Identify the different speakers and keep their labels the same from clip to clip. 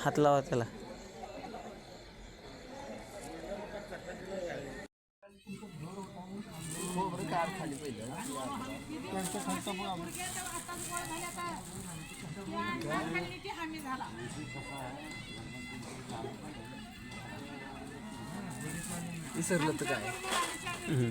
Speaker 1: हात लावा त्याला.
Speaker 2: विसरलं तर काय?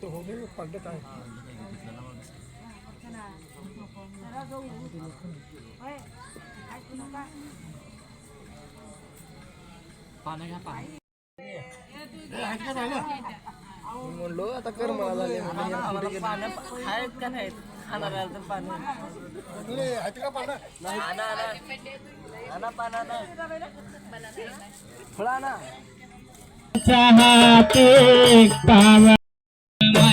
Speaker 1: इकडं वा
Speaker 2: पानं घ्या पाणी म्हणलो आता कर मला झाले आम्हाला पानं आहेत का नाहीत? खाणार आहे तर पानं. नाही आणा आणा आणा पानं आणा फळं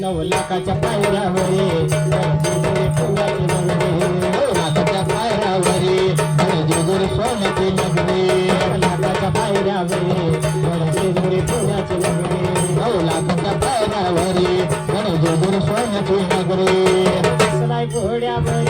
Speaker 3: नऊ लाखाच्या पायऱ्यावरी नऊ लाखाच्या पायऱ्यावरी जेजुरी सोन्याची लग्ने लाखाच्या पायऱ्यावरी जेजुरी फुलाची लग्ने नऊ लाखाच्या पायऱ्यावरी जेजुरी सोन्याची नगरी घोड्यावरी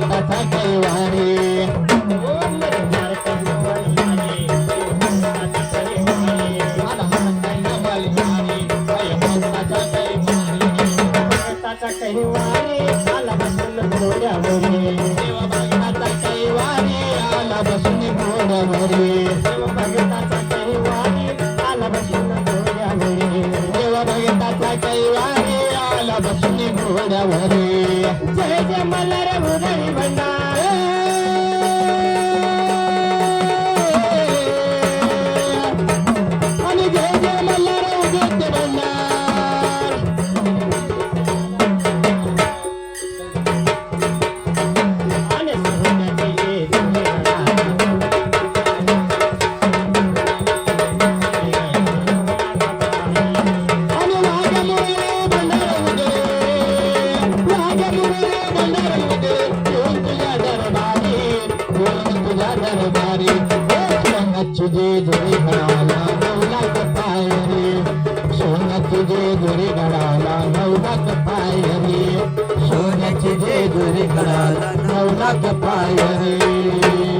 Speaker 3: कैवारी भगताचा कैवारी आला बसून घोड्यावरी रे सोना तुझे दुरी घडाला नवलाच पाय रे. सोना तुझे दुरी घडाला नवलाच पाय रे. सोन्याची जे दुरी घडाला नवलाच पाय रे.